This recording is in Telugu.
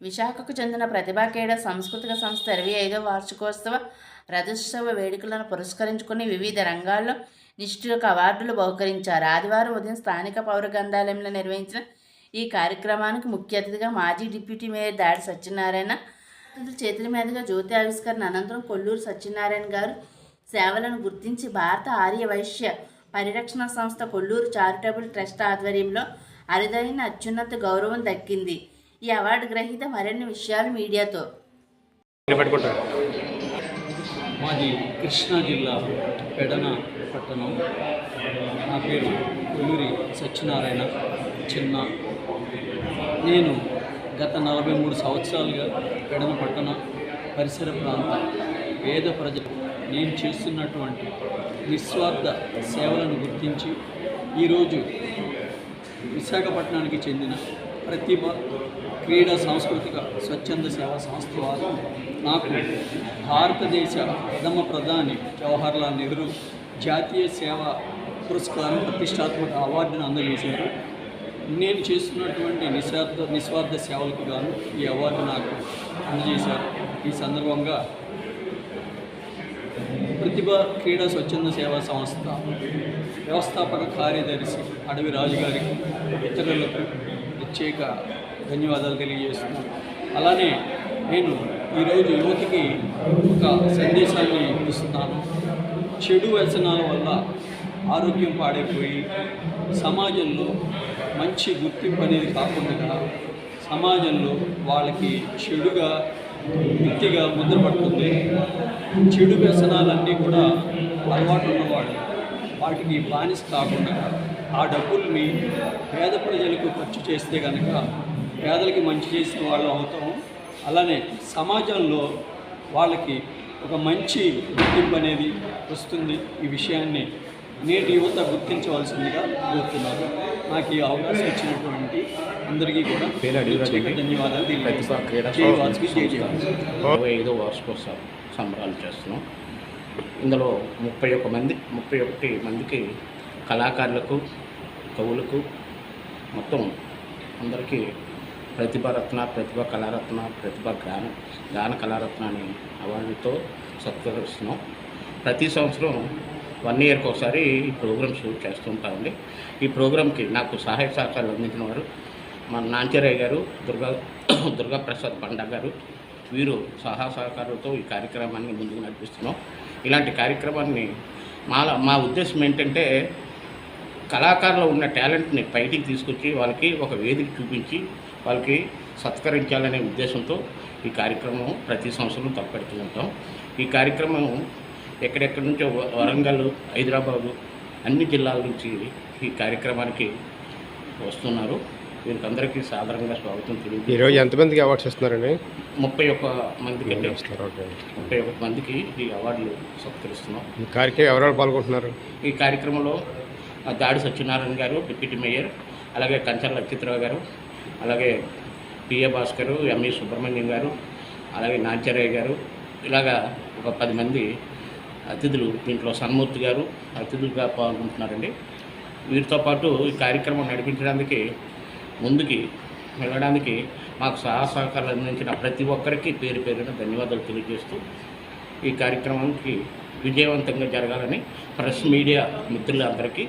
విశాఖకు చెందిన ప్రతిభా క్రీడ సాంస్కృతిక సంస్థ ఇరవై ఐదవ వార్షికోత్సవ రథోత్సవ వేడుకలను పురస్కరించుకుని వివిధ రంగాల్లో నిష్ఠులకు అవార్డులు బహుకరించారు. ఆదివారం ఉదయం స్థానిక పౌర గ్రంథాలయంలో నిర్వహించిన ఈ కార్యక్రమానికి ముఖ్య అతిథిగా మాజీ డిప్యూటీ మేయర్ దాడి సత్యనారాయణ చేతుల మీదుగా జ్యోతి ఆవిష్కరణ అనంతరం కొల్లూరు సత్యనారాయణ గారు సేవలను గుర్తించి భారత ఆర్య వైశ్య పరిరక్షణ సంస్థ కొల్లూరు చారిటబుల్ ట్రస్ట్ ఆధ్వర్యంలో అరుదైన అత్యున్నత గౌరవం దక్కింది. ఈ అవార్డు గ్రహీత మరిన్ని విషయాలు మీడియాతో. మాది కృష్ణా జిల్లా పెడన పట్టణం. నా పేరు కొల్లూరి సత్యనారాయణ చిన్న. నేను గత నలభై మూడు సంవత్సరాలుగా పెడన పట్టణ పరిసర ప్రాంత పేద ప్రజలు నేను చేస్తున్నటువంటి నిస్వార్థ సేవలను గుర్తించి ఈరోజు విశాఖపట్నానికి చెందిన ప్రతిభ క్రీడా సాంస్కృతిక స్వచ్ఛంద సేవా సంస్థ వారు నాకు భారతదేశ ప్రథమ ప్రధాని జవహర్లాల్ నెహ్రూ జాతీయ సేవా పురస్కారం ప్రతిష్టాత్మక అవార్డును అందజేశారు. నేను చేస్తున్నటువంటి నిస్వార్థ నిస్వార్థ సేవలకు గాను ఈ అవార్డు నాకు అందజేశారు. ఈ సందర్భంగా ప్రతిభ క్రీడా స్వచ్ఛంద సేవా సంస్థ వ్యవస్థాపక కార్యదర్శి అడవి రాజు గారికి ఇతరులకు ప్రత్యేక ధన్యవాదాలు తెలియజేస్తున్నాను. అలానే నేను ఈరోజు యువతికి ఒక సందేశాన్ని ఇస్తున్నాను. చెడు వ్యసనాల వల్ల ఆరోగ్యం పాడైపోయి సమాజంలో మంచి గుర్తింపు అనేది కాకుండా సమాజంలో వాళ్ళకి చెడుగా వృత్తిగా ముద్రపడుతుంది చెడు వ్యసనాలన్నీ కూడా అలవాటు ఉన్నవాళ్ళు వాటికి బానిస కాకుండా ఆ డబ్బుల్ని పేద ప్రజలకు ఖర్చు చేస్తే కనుక పేదలకి మంచి చేసిన వాళ్ళు అవుతాం. అలానే సమాజంలో వాళ్ళకి ఒక మంచి గుర్తింపు అనేది వస్తుంది. ఈ విషయాన్ని నేటి యువత గుర్తించవలసిందిగా కోరుతున్నాను. నాకు ఈ అవకాశం ఇచ్చినటువంటి అందరికీ కూడా పేరు అడిగి ప్రత్యేక రాజండి. ధన్యవాదాలు ప్రతిభా క్రీడా. ఇరవై ఐదో వార్షికోత్సవ సంబరాలు చేస్తున్నాం ఇందులో ముప్పై ఒక్క మంది ముప్పై ఒకటి మందికి కళాకారులకు కవులకు మొత్తం అందరికీ ప్రతిభారత్న ప్రతిభ కళారత్న ప్రతిభ గాన గాన కళారత్న అనే అవార్డుతో సత్కరిస్తున్నాం ప్రతి సంవత్సరం వన్ ఇయర్కి ఒకసారి ఈ ప్రోగ్రామ్స్ చేస్తుంటామండి ఈ ప్రోగ్రామ్కి నాకు సహాయ సహకారాలు అందించిన వారు మన నాంచరయ్య గారు దుర్గా దుర్గా ప్రసాద్ గారు వీరు సహా సహకారులతో ఈ కార్యక్రమాన్ని ముందుకు నడిపిస్తున్నాం. ఇలాంటి కార్యక్రమాన్ని మా మా ఉద్దేశం ఏంటంటే కళాకారులు ఉన్న టాలెంట్ని బయటికి తీసుకొచ్చి వాళ్ళకి ఒక వేదిక చూపించి వాళ్ళకి సత్కరించాలనే ఉద్దేశంతో ఈ కార్యక్రమం ప్రతి సంవత్సరం తప్పడుతూ ఉంటాం. ఈ కార్యక్రమం ఎక్కడెక్కడి నుంచో వ- వరంగల్ హైదరాబాదు అన్ని జిల్లాల నుంచి ఈ కార్యక్రమానికి వస్తున్నారు. వీరికందరికీ సాధారణంగా స్వాగతం తెలియజేసి ఈరోజు ఎంతమందికి అవార్డ్స్ ఇస్తున్నారండి? ముప్పై ఒక్క మందికి ముప్పై ఒక్క మందికి ఈ అవార్డులు సత్కరిస్తున్నాం ఈ కార్యక్రమం ఎవరెవరు పాల్గొంటున్నారు? ఈ కార్యక్రమంలో దాడి సత్యనారాయణ గారు డిప్యూటీ మేయర్ అలాగే కంచర్ల లక్షిత్రావు గారు అలాగే పిఏ భాస్కర్ ఎంఈ సుబ్రహ్మణ్యం గారు అలాగే నాంచరయ్య గారు ఇలాగా ఒక పది మంది అతిథులు దీంట్లో సన్మూర్తి గారు అతిథులుగా పాల్గొంటున్నారండి. వీరితో పాటు ఈ కార్యక్రమం నడిపించడానికి ముందుకి వెళ్ళడానికి మాకు సహాయ సహకారాలు అందించిన ప్రతి ఒక్కరికి పేరు పేరున ధన్యవాదాలు తెలియజేస్తూ ఈ కార్యక్రమానికి విజయవంతంగా జరగాలని ప్రెస్ మీడియా మిత్రులందరికీ